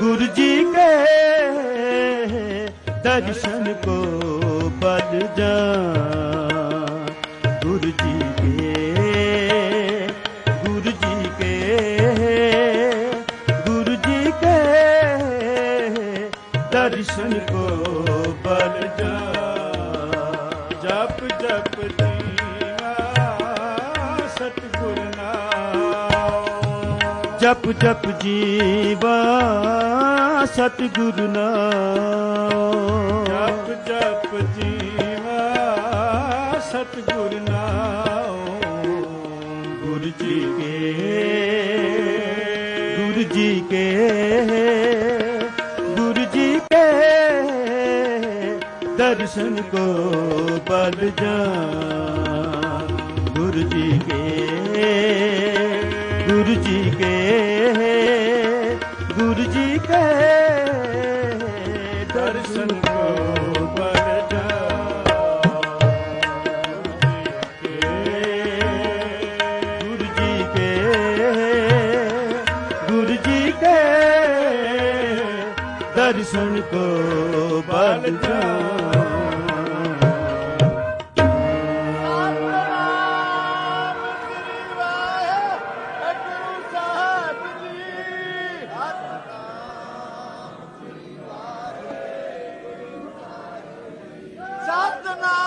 गुरु जी के दर्शन को बल जा गुरु जी के गुरु जी के गुरु जी के दर्शन को बल जा जप जप दे ਜਪ ਜਪ ਜੀਵਾ ਸਤਿਗੁਰੂ ਨਾਮ ਜਪ ਜਪ ਜੀਵਾ ਸਤਿਗੁਰ ਨਾਮ ਗੁਰੂ ਜੀ ਕੇ ਗੁਰੂ ਜੀ ਕੇ ਗੁਰੂ ਜੀ ਕੇ ਦਰਸ਼ਨ ਕੋ ਬਲ ਜਾ ਗੁਰੂ ਜੀ ਕੇ ਗੁਰੂ ਜੀ ਕੇ ਗੁਰੂ ਜੀ ਕੇ। ਦਰਸ਼ਨ ਕੋ ਗੁਰੂ ਜੀ ਕੇ ਗੁਰੂ ਜੀ ਕੇ। ਦਰਸ਼ਨ ਕੋ ਬਲ ਜਾ Satana!